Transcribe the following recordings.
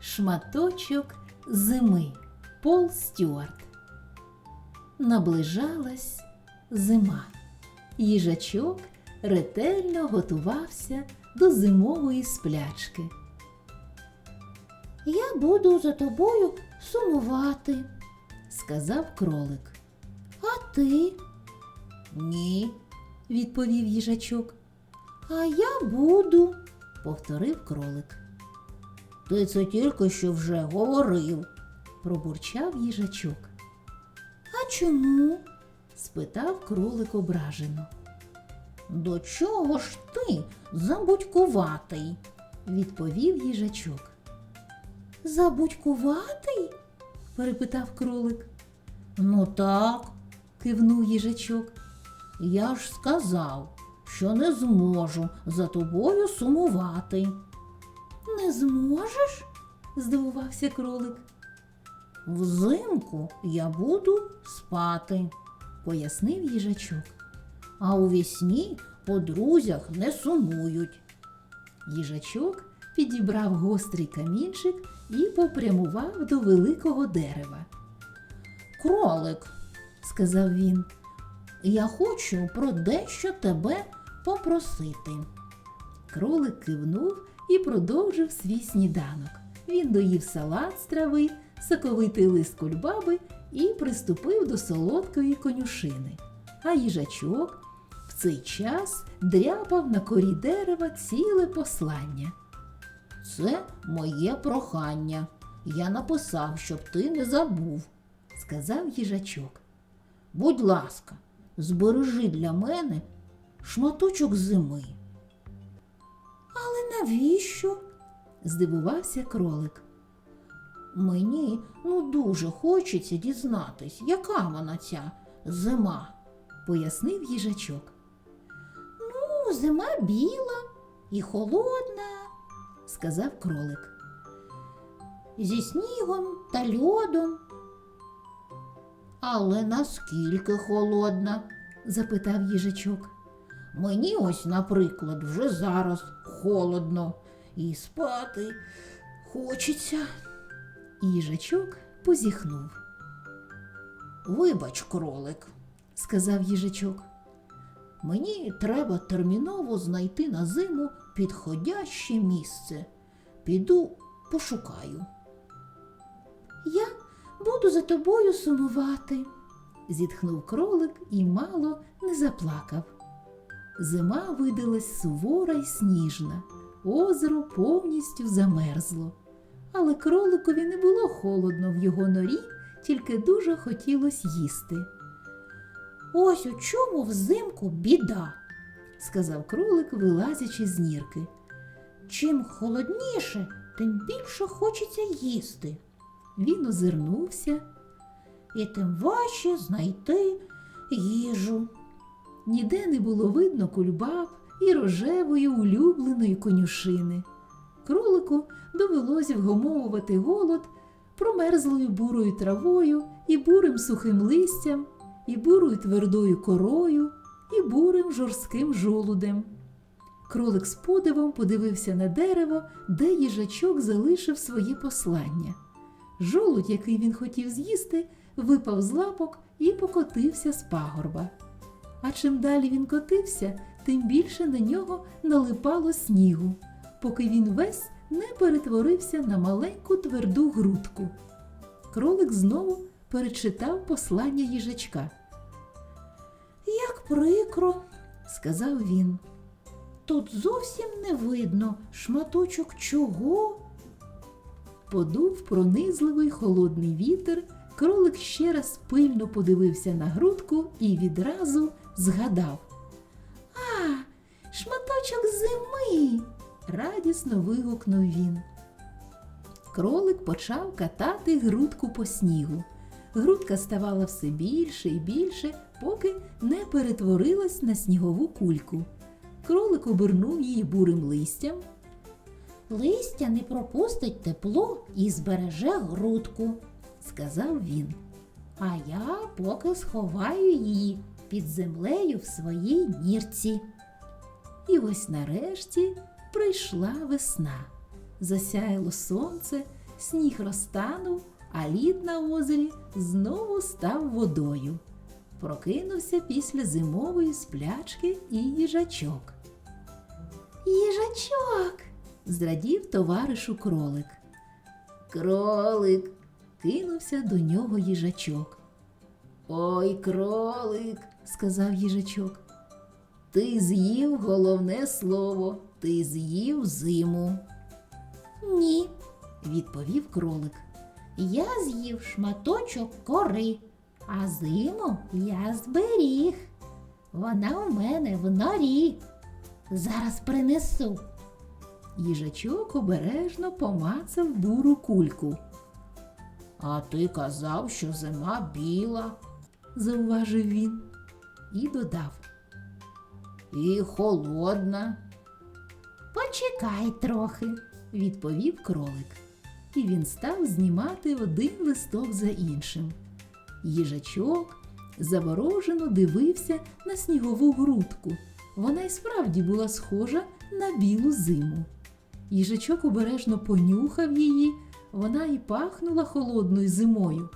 Шматочок зими Пол Стюарт. Наближалась зима. Їжачок ретельно готувався до зимової сплячки. Я буду за тобою сумувати, Сказав кролик. а ти? Ні, відповів їжачок, А я буду. повторив кролик. Ти це тільки що вже говорив. Пробурчав їжачок, А чому? спитав кролик ображено. До чого ж ти забудькуватий? Відповів їжачок. Забудькуватий? Перепитав кролик, Ну так, кивнув їжачок. я ж сказав, що не зможу за тобою сумувати. Не зможеш? здивувався кролик, Взимку я буду спати, пояснив їжачок. а у вісні по друзях не сумують. Їжачок підібрав гострий камінчик і попрямував до великого дерева, Кролик, сказав він. я хочу про дещо тебе попросити. Кролик кивнув і продовжив свій сніданок. Він доїв салат з трави, соковитий лист кульбаби і приступив до солодкої конюшини. А їжачок в цей час дряпав на корі дерева ціле послання. Це моє прохання. Я написав, щоб ти не забув. Сказав їжачок. Будь ласка, збережи для мене шматочок зими. Але навіщо? здивувався кролик. Мені ну дуже хочеться дізнатись, яка вона ця зима. пояснив їжачок. Ну, зима біла і холодна, Сказав кролик. зі снігом та льодом. Але наскільки холодна? запитав їжачок. Мені ось, наприклад, вже зараз холодно і спати хочеться. Їжачок позіхнув, Вибач, кролик, сказав їжачок. мені треба терміново знайти на зиму підходяще місце. Піду пошукаю. Я буду за тобою сумувати, зітхнув кролик і мало не заплакав. Зима видалась сувора й сніжна, озеро повністю замерзло. Але кроликові не було холодно в його норі, тільки дуже хотілося їсти, Ось у чому взимку біда. сказав кролик, вилазячи з нірки. Чим холодніше, тим більше хочеться їсти, Він озирнувся, і тим важче знайти їжу. Ніде не було видно кульбаб і рожевої улюбленої конюшини. Кролику довелося вгомовувати голод промерзлою бурою травою і бурим сухим листям, і бурою твердою корою, і бурим жорстким жолудем. Кролик з подивом подивився на дерево, де їжачок залишив своє послання. Жолудь, який він хотів з'їсти, випав з лапок і покотився з пагорба. А чим далі він котився, тим більше на нього налипало снігу, поки він весь не перетворився на маленьку тверду грудку. Кролик знову перечитав послання їжачка. Як прикро, Сказав він. тут зовсім не видно шматочок чого. Подув пронизливий холодний вітер, кролик ще раз пильно подивився на грудку і відразу згадав. А, шматочок зими. радісно вигукнув він. Кролик почав катати грудку по снігу. Грудка ставала все більше і більше, поки не перетворилась на снігову кульку. Кролик обернув її бурим листям, Листя не пропустить тепло і збереже грудку. сказав він. А я поки сховаю її під землею в своїй нірці. І ось нарешті прийшла весна. Засяяло сонце, сніг розтанув, а лід на озері знову став водою. Прокинувся після зимової сплячки і їжачок. Їжачок. зрадів товаришу кролик. Кролик. кинувся до нього їжачок. Ой, кролик, сказав їжачок. Ти з'їв головне слово, ти з'їв зиму, Ні, відповів кролик. я з'їв шматочок кори, а зиму я зберіг. Вона у мене в норі. Зараз принесу. Їжачок обережно помацав буру кульку. А ти казав, що зима біла, зауважив він і додав. І холодна, Почекай трохи. відповів кролик. І він став знімати один листок за іншим. Їжачок заворожено дивився на снігову грудку. Вона й справді була схожа на білу зиму. Їжачок обережно понюхав її, вона і пахнула холодною зимою.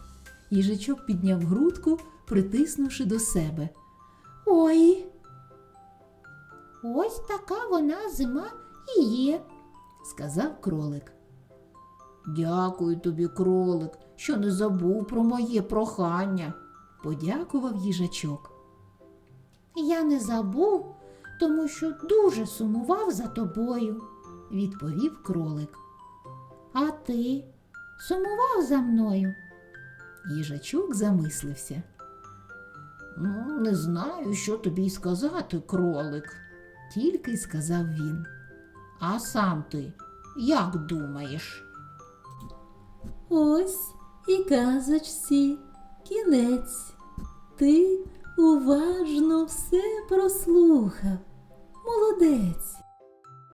Їжачок підняв грудку, притиснувши до себе. Ой, Ось така вона зима і є. сказав кролик. Дякую тобі, кролик, що не забув про моє прохання, подякував їжачок. Я не забув, тому що дуже сумував за тобою, Відповів кролик. а ти сумував за мною. Їжачок замислився. Ну, не знаю, що тобі сказати, кролик, тільки й сказав він. А сам ти як думаєш? Ось і казочці кінець. Ти уважно все прослухав. Молодець.